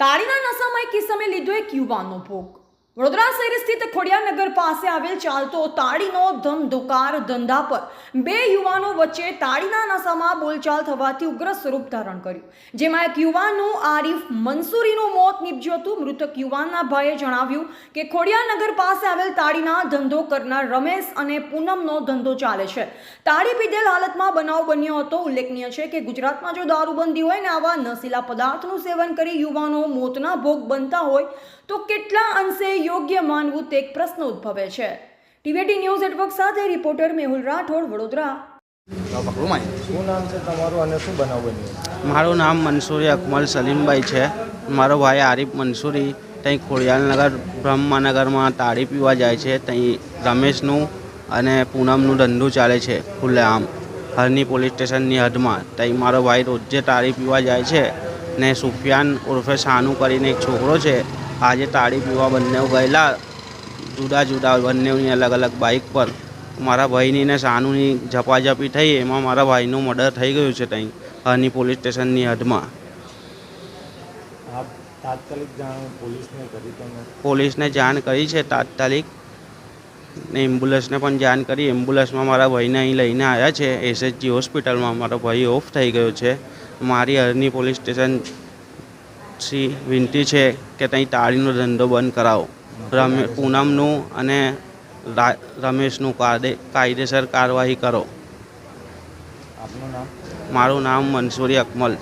તાળીના નશામાં એક કિસ્સામે લીધો એક યુવાનનો ભોગ. વડોદરા શહેર સ્થિત ખોડિયાનગર પાસે આવેલ ચાલતો તાળીનો ધમધોકાર ધંધા પર બે યુવાનો વચ્ચે તાળીના નશામાં બોલચાલ થવાથી ઉગ્ર સ્વરૂપ ધારણ કર્યું. જેમાં એક યુવાનનું આરીફ મંસૂરીનું મોત નીપજ્યું હતું. મૃતક યુવાનના ભાઈએ જણાવ્યું કે ખોડિયાનગર પાસે આવેલ તાળીના ધંધો કરનાર રમેશ અને પૂનમનો ધંધો ચાલે છે. તાળી પીધેલ હાલતમાં બનાવ બન્યો હતો. ઉલ્લેખનીય છે કે ગુજરાતમાં જો દારૂબંધી હોય ને આવા નશીલા પદાર્થનું સેવન કરી યુવાનો મોતના ભોગ બનતા હોય તો કેટલા અંશે યોગ્ય માનવું તે એક પ્રશ્ન ઉદ્ભવે છે. ટીવીટી ન્યૂઝ નેટવર્ક સાથે રિપોર્ટર મેહુલ રાઠોડ વડોદરા. શું નામ છે તમારું અને શું બનાવ બન્યો મારું નામ મંસૂરી અકમલ સલીમભાઈ છે. મારો ભાઈ આરીફ મંસૂરી ત્યાં ખોડિયાલનગર બ્રહ્માનગરમાં તાળી પીવા જાય છે. ત્યાં રમેશનું અને પૂનમનું ધંધો ચાલે છે ખુલ્લેઆમ. હરની પોલીસ સ્ટેશનની હદમાં. ત્યાં મારો ભાઈ રોજે તાળી પીવા જાય છે ને સુફિયાન ઉર્ફે શાનુ કરીને એક છોકરો છે. આજે તાળી પીવા બંને ગયેલા. જુદા જુદા બંનેની અલગ અલગ બાઇક પર. મારા ભાઈની ને સાનુની ઝપાઝપી થઈ એમાં મારા ભાઈનું મર્ડર થઈ ગયું છે ત્યાં હરની પોલીસ સ્ટેશનની હદમાં. પોલીસને જાણ કરી છે તાત્કાલિક. ને એમ્બ્યુલન્સને પણ જાણ કરી. એમ્બ્યુલન્સમાં મારા ભાઈને અહીં લઈને આવ્યા છે. એસએચજી હોસ્પિટલમાં મારો ભાઈ ઓફ થઈ ગયો છે. મારી હરની પોલીસ સ્ટેશન થી વિનંતી છે કે ત્યાં તાળીનો ધંધો બંધ કરાવો. રમે પૂનમનું અને રા- રમેશનું કાયદે કાયદેસર કાર્યવાહી કરો. આપનું નામ? મારું નામ મંસૂરી અકમલ.